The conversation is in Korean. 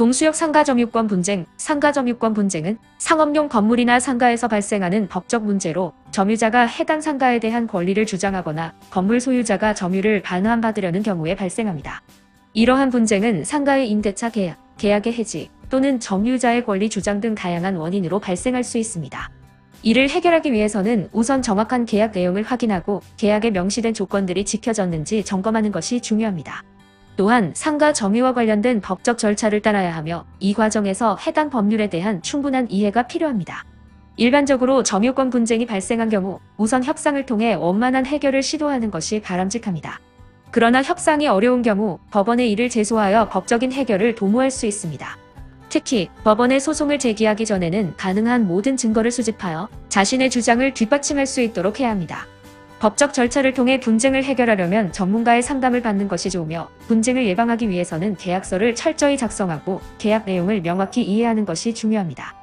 동수역 상가점유권 분쟁, 상가점유권 분쟁은 상업용 건물이나 상가에서 발생하는 법적 문제로 점유자가 해당 상가에 대한 권리를 주장하거나 건물 소유자가 점유를 반환받으려는 경우에 발생합니다. 이러한 분쟁은 상가의 임대차 계약, 계약의 해지 또는 점유자의 권리 주장 등 다양한 원인으로 발생할 수 있습니다. 이를 해결하기 위해서는 우선 정확한 계약 내용을 확인하고 계약에 명시된 조건들이 지켜졌는지 점검하는 것이 중요합니다. 또한 상가 점유와 관련된 법적 절차를 따라야 하며 이 과정에서 해당 법률에 대한 충분한 이해가 필요합니다. 일반적으로 점유권 분쟁이 발생한 경우 우선 협상을 통해 원만한 해결을 시도하는 것이 바람직합니다. 그러나 협상이 어려운 경우 법원에 이를 제소하여 법적인 해결을 도모할 수 있습니다. 특히 법원에 소송을 제기하기 전에는 가능한 모든 증거를 수집하여 자신의 주장을 뒷받침할 수 있도록 해야 합니다. 법적 절차를 통해 분쟁을 해결하려면 전문가의 상담을 받는 것이 좋으며 분쟁을 예방하기 위해서는 계약서를 철저히 작성하고 계약 내용을 명확히 이해하는 것이 중요합니다.